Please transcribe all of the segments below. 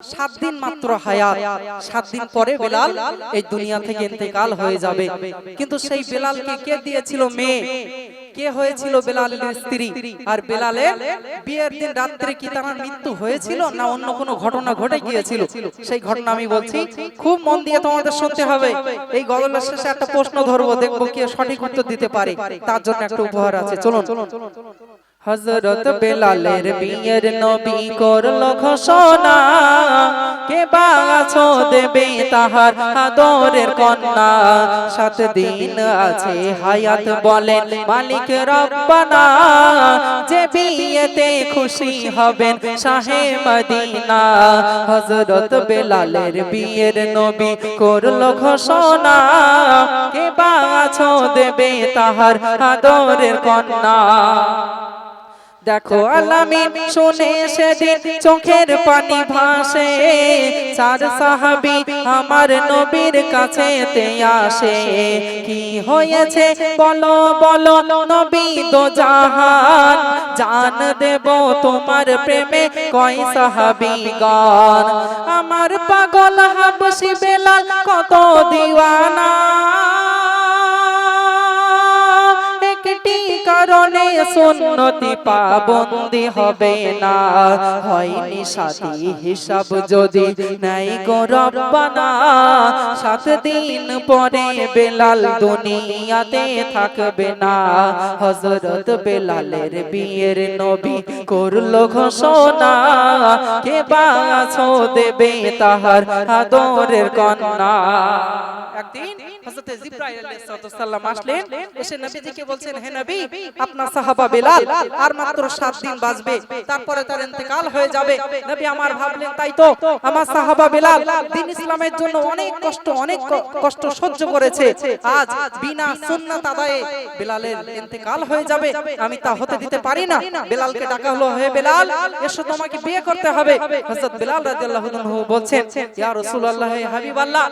সাত দিন মাত্র হায়াত, সাত দিন পরে বেলাল এই দুনিয়া থেকে ইন্তেকাল হয়ে যাবে। কিন্তু সেই বেলালকে কে দিয়েছিল মেয়ে? কে হয়েছিল বেলালের স্ত্রী? আর বেলালে বিয়ের দিন রাত্রে কি তার মৃত্যু হয়েছিল না অন্য কোনো ঘটনা ঘটে গিয়েছিল? সেই ঘটনা আমি বলছি, খুব মন দিয়ে তোমাদের শুনতে হবে। এই গজলের শেষে একটা প্রশ্ন ধরবো, দেখব কে সঠিক উত্তর দিতে পারে। তার জন্য একটা উপহার আছে। চলুন। হজরত বেলালের বিয়ের নবী করল ঘোষণা। কে বাছো দেবে তাহার আদরের কন্যা? সাত দিন আছে হায়াত বলেন মালিক রব্বানা। যে বিয়েতে খুশি হবেন শাহে মদিনা। হজরত বেলালের বিয়ের নবী করল ঘোষণা। কে বাছো দেবে তাহার আদরের কন্যা? দেখো আলামিন শুনে সেদিন চোখের পানি ভাসে। চার সাহাবি আমার নবীর কাছে তে আসে। কি হয়েছে? বলো বলো নবী দো জাহান। জান দেব তোমার প্রেমে কয় সাহাবি গান। আমার পাগল হাবসি বেলাল কত দিওয়ানা। কারণে সুন্নতি পাবন্দি হবে না। হয়নি সাথী হিসাব যদি নাই গো রব্বানা। সাত দিন পরে বেলাল দুনিয়াতে থাকবে না। হজরত বেলালের বিয়ের নবী করল ঘোষণা। কে বাছো দেবে তাহার আদরের কন্যা। একদিন হযরত জিবরাইল আলাইহিস সালাম আসলেন এসে নবীজিকে বলছেন হে নবী আপনার সাহাবা বেলাল আর মাত্র 7 দিন বাঁচবে তারপরে তার ইন্তেকাল হয়ে যাবে। নবী আমার ভাবলেন তাই তো আমার সাহাবা বেলাল দিন ইসলামের জন্য অনেক কষ্ট অনেক কষ্ট সহ্য করেছে। আজ বিনা সুন্নাত আদায়ে বেলালের ইন্তেকাল হয়ে যাবে। আমি তা হতে দিতে পারি না। বেলালকে ডাকা হলো হে বেলাল এসো তোমাকে বিয়ে করতে হবে। হযরত বেলাল রাদিয়াল্লাহু আনহু বলছেন ইয়া রাসূলুল্লাহ হে হাবিবাল্লাহ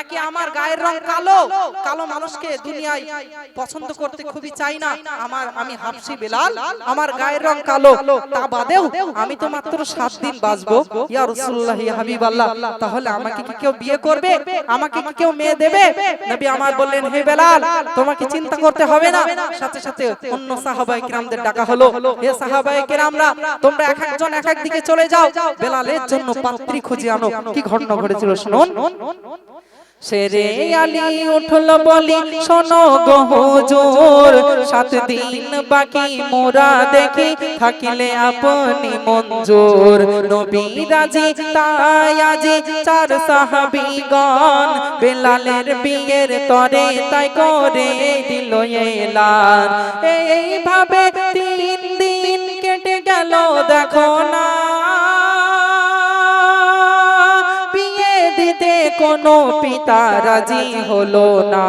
একে আমার গায়ের রং কালো কালো মানুষকে দুনিয়ায় পছন্দ করতে খুবই চাই না। আমার, আমি হাফসি বেলাল, আমার গায়ের রং কালো। তা বাদেও আমি তো মাত্র সাত দিন বাঁচবো। ইয়া রাসূলুল্লাহ, ইয়া হাবিবাল্লাহ, তাহলে আমাকে কি কেউ বিয়ে করবে? আমাকে কি কেউ মেয়ে দেবে? নবী আমার বললেন, হে বেলাল, তোমাকে চিন্তা করতে হবে না। সাথে সাথে অন্য সাহাবায়ে কিরামদের ডাকা হলো। হে সাহাবায়ে কিরামরা, তোমরা এক একজন এক এক দিকে চলে যাও। বেলালের জন্য পাত্রী খুঁজে আনো। কি ঘটনা ঘটেছিল শুনুন। সেরে আলী উঠল বলি শোনো গো হুজুর সাত দিন বাকি মোরা দেখি থাকিলে আপনি মঞ্জুর। নবী রাজি তাই আজি চার সাহাবীগণ বেলালের বিয়ের তরে তাই করে দিল এলান। এইভাবে তিন দিন কেটে গেল দেখো না। পিতা রাজি হলো না।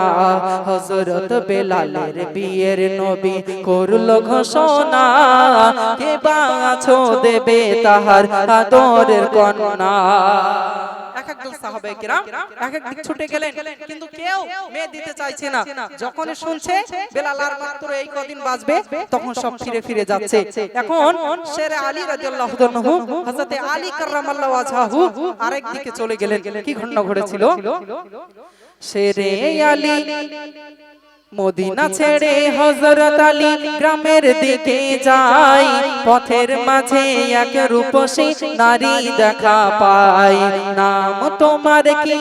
হজরত বেলালের বিয়ের নবী করল ঘোষণা, কে বাছো দেবে তাহার আদরের কন্যা? এক একজন সাহাবায়ে কিরাম এক এক দিক ছুটে গেলেন কিন্তু কেউ মেয়ে দিতে চাইছে না। যখন শুনছে বেলাল আর মাত্র এই কদিন বাজবে তখন সব ফিরে ফিরে যাচ্ছে। এখন শেরে আলী রাদিয়াল্লাহু আনহু হযরতে আলী কাররামাল্লাহু আরেক দিকে চলে গেলেন। কি ঘটনা ঘটেছিল? শেরে আলী মদিনা ছেড়ে হজরত আলী গ্রামের দিকে যায়। পথের মাঝে এক রূপসী নারী দেখা পাই নাম তোমার কি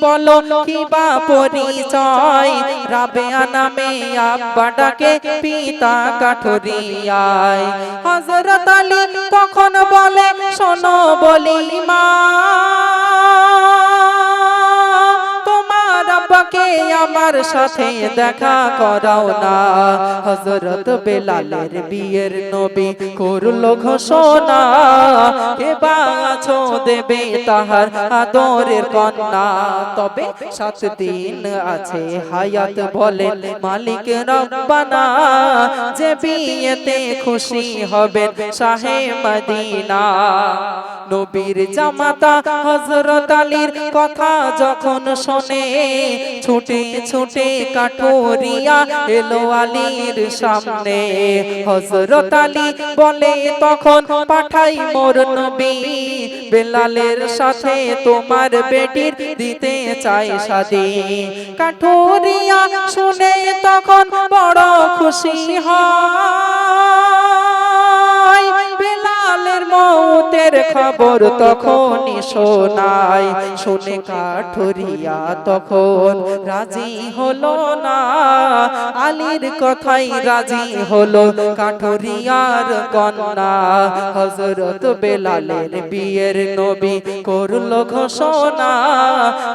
বলো? কি বা পরিচয়? রাবেয়া নামে আব্বা ডাকে পিতা কাঠুরিয়ায়। হযরত আলী কখন বলে? শোনো বলি মা আব্বাকে আমার সাথে দেখা করাও না। হযরত বেলালের বিয়ের নবী করল ঘোষণা। কে বাছো দেবে তাহার আদরের কন্যা। তবে সাত দিন আছে, হায়াত বলে মালিক রব্বানা। যে বিয়েতে খুশি হবেন শাহে মদিনা। নবীর জামাতা হযরত আলীর কথা যখন শোনে, ছুটে ছুটে কাঠুরিয়া এলো আলীর সামনে। হজরত আলী বলে, তখন পাঠাই মোর নবী, বেলালের সাথে তোমার বেটির দিতে চাই শাদি। কাঠুরিয়া শুনে তখন বড় খুশি হয়। বেলালের মৌতের খবর তখনই শোনায়। শুনে কাঠুরিয়া তখন রাজি হলো না। আলীর কথাই রাজি হলো কাঠরিয়ার কন্যা। হজরত বেলালের বিয়ের নবী করল ঘোষণা।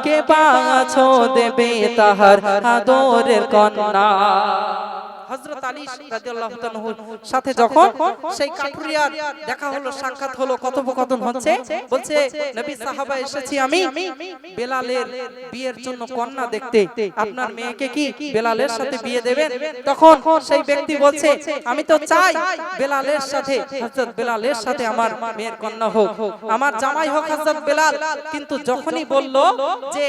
কে বাছো দেবে তাহার আদরের কন্যা? আলী রাদিয়াল্লাহু তাআলার সাথে যখন সেই কাঠুরিয়ার দেখা হলো সাক্ষাৎ হলো কথোপকথন হচ্ছে বলছে নবী সাহাবা এসেছি আমি বেলালের বিয়ের জন্য কন্যা দেখতে। আপনার মেয়েকে কি বেলালের সাথে বিয়ে দেবেন? তখন সেই ব্যক্তি বলছে আমি তো চাই বেলালের সাথে হযরত বেলালের সাথে আমার মেয়ের কন্যা হোক। আমার জামাই হোক হযরত বেলাল কিন্তু যখনই বলল যে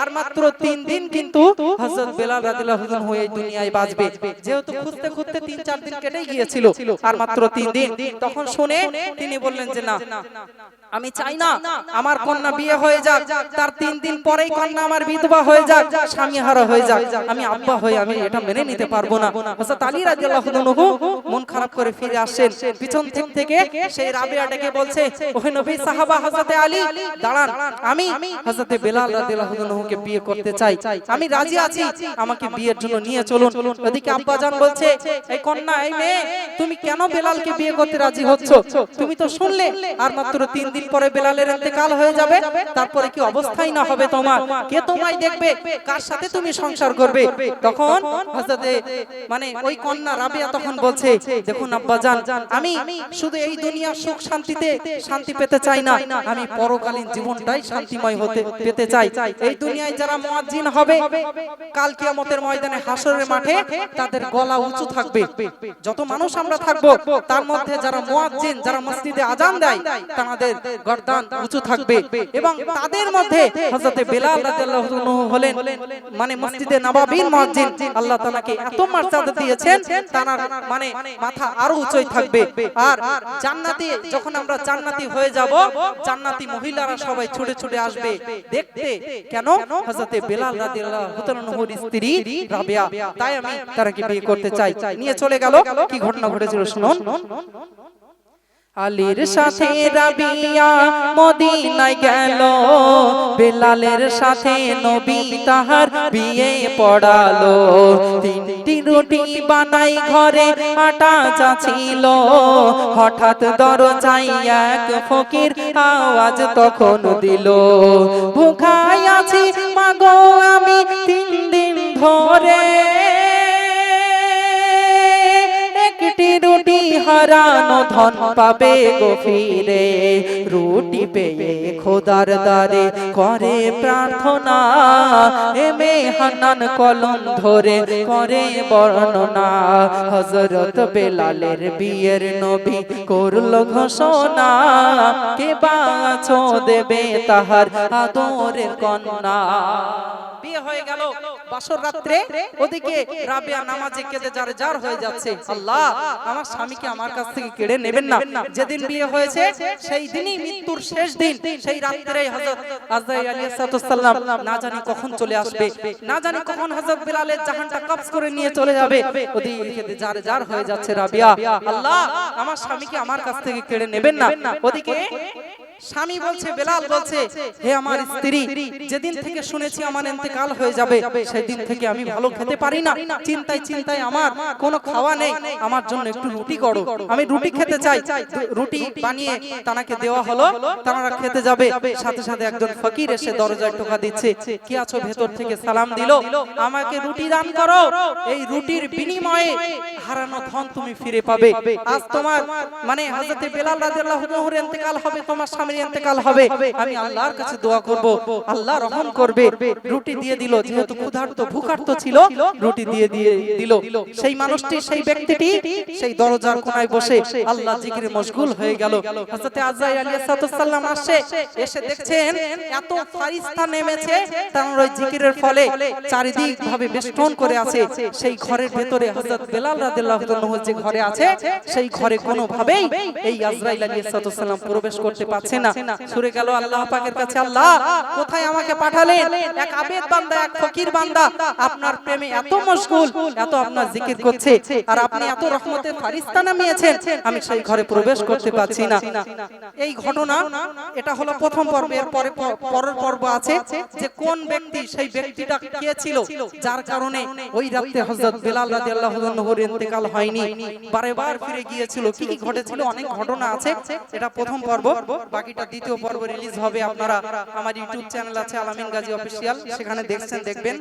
আর মাত্র তিন দিন কিন্তু হযরত বেলাল রাদিয়াল্লাহু আনহু এই দুনিয়ায় বাঁচবে যেহেতু খুঁজতে খুঁজতে তিন চার দিন কেটে গিয়েছিল। আর মাত্র তিন দিন। তখন শুনে তিনি বললেন যে না আমি চাই না। আমার কন্যা বিয়ে হয়ে যাক। তার তিন দিন পরেই কন্যা আমার বিধবা হয়ে যাক। স্বামী হারা হয়ে যাক। আমি আব্বা হয়ে আমি এটা মেনে নিতে পারব না। হযরত আলী রাদিয়াল্লাহু আনহু মন খারাপ করে ফিরে আসেন। পিছন থেকে থেকে সেই রাবিয়া ডেকে বলছে ওহে নবী সাহাবা হযরতে আলী দাঁড়ান। আমি হযরতে বেলাল রাদিয়াল্লাহু আনহুকে বিয়ে করতে চাই। আমি রাজি আছি আমাকে বিয়ের জন্য নিয়ে চলুন ওদিকে আব্বা জান বলছে এই কন্যা এই মেয়ে তুমি কেন বেলালকে বিয়ে করতে রাজি হচ্ছ? তুমি তো শুনলে আর মাত্র তিন দিন পরে বেলালের ইন্তেকাল হয়ে যাবে তারপরে কি অবস্থাই না হবে তোমার? কে তোমায় দেখবে? কার সাথে তুমি সংসার করবে? তখন হযরতে মানে ওই কন্যা রাবিয়া তখন বলছে দেখুন আব্বা জান আমি শুধু এই দুনিয়ার সুখ শান্তিতে শান্তি পেতে চাই না। আমি পরকালীন জীবনটাই শান্তিময় হতে পেতে চাই। এই দুনিয়ায় যারা মুয়াজ্জিন হবে কাল কিয়ামতের ময়দানে হাসরের মাঠে তাদের গলা উঁচু থাকবে। যত মানুষ আমরা থাকব তার মধ্যে যারা মুয়াজ্জিন যারা মসজিদে আজান দেয় তাদের গর্দান উঁচু থাকবে। এবং তাদের মধ্যে হযরতে বেলাল রাদিয়াল্লাহু আনহু হলেন। মানে মসজিদে নবাবীর মুয়াজ্জিন। আল্লাহ তাআলাকে এত মর্যাদা দিয়েছেন তার মানে মাথা আরও উঁচুই থাকবে। আর জান্নাতি যখন আমরা জান্নাতি হয়ে যাব জান্নাতি মহিলারা সবাই ছুটে ছুটে আসবে। দেখতে কেন? হযরতে বেলাল রাদিয়াল্লাহু তাআলার স্ত্রী রাবিয়া তাই আমি তারাকে বিয়ে করতে চাই নিয়ে চলে গেল। কি ঘটনা ঘটেছিল শুনুন। আলীর সাথে রাবিয়া মদিনায় গেল। বেলালের সাথে নবী তাহার বিয়ে পড়ালো। তিনটি রুটি বানাই ঘরে আটা চাছিল হঠাৎ দরজায় এক ফকির আওয়াজ তখন দিল। ভুখাই আছি মাগো আমি তিন দিন ধরে হারানো ধন পাবে গো ফিরে। রুটি পেয়ে খোদার দারে করে প্রার্থনা। এমে হান্নান কলম ধরে করে বর্ণনা। হজরত বেলালের বিয়ের নবী করল ঘোষণা। কে বাছো দেবে তাহার আদরের কন্যা। বিয়ে হয়ে গেল। বাসর রাত্রে ওদিকে রাবিয়া নামাজে কেঁদে যার যার হয়ে যাচ্ছে। আল্লাহ আমার স্বামীকে আমার কাছ থেকে কেড়ে নেবেন না। যেদিন বিয়ে হয়েছে সেই দিনই মৃত্যুর শেষ দিন। সেই রাত্রে হযরত আজরাইল আলাইহিস সালাম না জানি কখন চলে আসবে। না জানি কখন হযরত বিলালের জাহানটা কবজ করে নিয়ে চলে যাবে। ওদিকে যার যার হয়ে যাচ্ছে রাবিয়া। আল্লাহ আমার স্বামীকে আমার কাছ থেকে কেড়ে নেবেন না। ওদিকে স্বামী বলছে বেলাল বলছে হে আমার স্ত্রী যেদিন থেকে শুনেছি আমার ইন্তেকাল হয়ে যাবে সেই দিন থেকে আমি ভালো খেতে পারি না চিন্তায় চিন্তায় আমার কোনো খাওয়া নেই আমার জন্য একটু রুটি করো আমি রুটি খেতে চাই রুটি বানিয়ে তানাকে দেওয়া হলো তারা খেতে যাবে সাথে সাথে একজন ফকির এসে দরজায় টোকা দিচ্ছে কি আছো ভেতর থেকে সালাম দিল আমাকে রুটি দান করো এই রুটির বিনিময়ে হারানো ধন তুমি ফিরে পাবে আজ তোমার মানে হযরতে বেলাল রাদিয়াল্লাহু আনহুর ইন্তেকাল হবে তোমার স্বামীর ইন্তেকাল হবে, আমি আল্লাহর কাছে দোয়া করব। আল্লাহ রহম করবে। রুটি দিয়ে দিল, যেহেতু ক্ষুধার্ত, ভুখার্ত ছিল, রুটি দিয়ে দিয়ে দিল। সেই মানুষটি, সেই ব্যক্তিটি, সেই দরজার কোনায় বসে আল্লাহ জিকিরে মশগুল হয়ে গেল। হযরতে আজরাইল আলাইহিস সালাম আসে, এসে দেখছেন এত ফারিস্তা নেমেছে, তার ওই জিকিরের ফলে চারিদিক ভাবে বেষ্টন করে আছে। সেই ঘরের ভেতরে হযরত বেলাল রাদিয়াল্লাহু তাআলা যে ঘরে আছে, সেই ঘরে কোনো ভাবেই এই আজরাইল আলাইহিস সালাম প্রবেশ করতে পারছে না। সরে গেল আল্লাহ পাকের কাছে। আল্লাহ কোথায় আমাকে পাঠালেন? এক আবেদ বান্দা এক ফকির বান্দা। আপনার প্রেমে এত মশগুল এত আপনার জিকির করছে। আর আপনি এত রহমতের ফারিস্তা নামিয়েছেন। আমি সেই ঘরে প্রবেশ করতে পারছি না। এই ঘটনা এটা হলো প্রথম পর্ব এর পরে পরের পর্ব আছে যে কোন ব্যক্তি সেই ব্যক্তিটা কে ছিল? যার কারণে ওই রাতে হযরত বেলাল রাদিয়াল্লাহু আনহুর ইন্তেকাল হয়নি। বারে বার ফিরে গিয়েছিল। কি কি ঘটেছিল? অনেক ঘটনা আছে এটা প্রথম পর্ব বাকিটা দ্বিতীয় পর্ব রিলিজ হবে আপনারা। আমার ইউটিউব চ্যানেল আছে আলামিন গাজী অফিসিয়াল সেখানে দেখছেন, দেখবেন।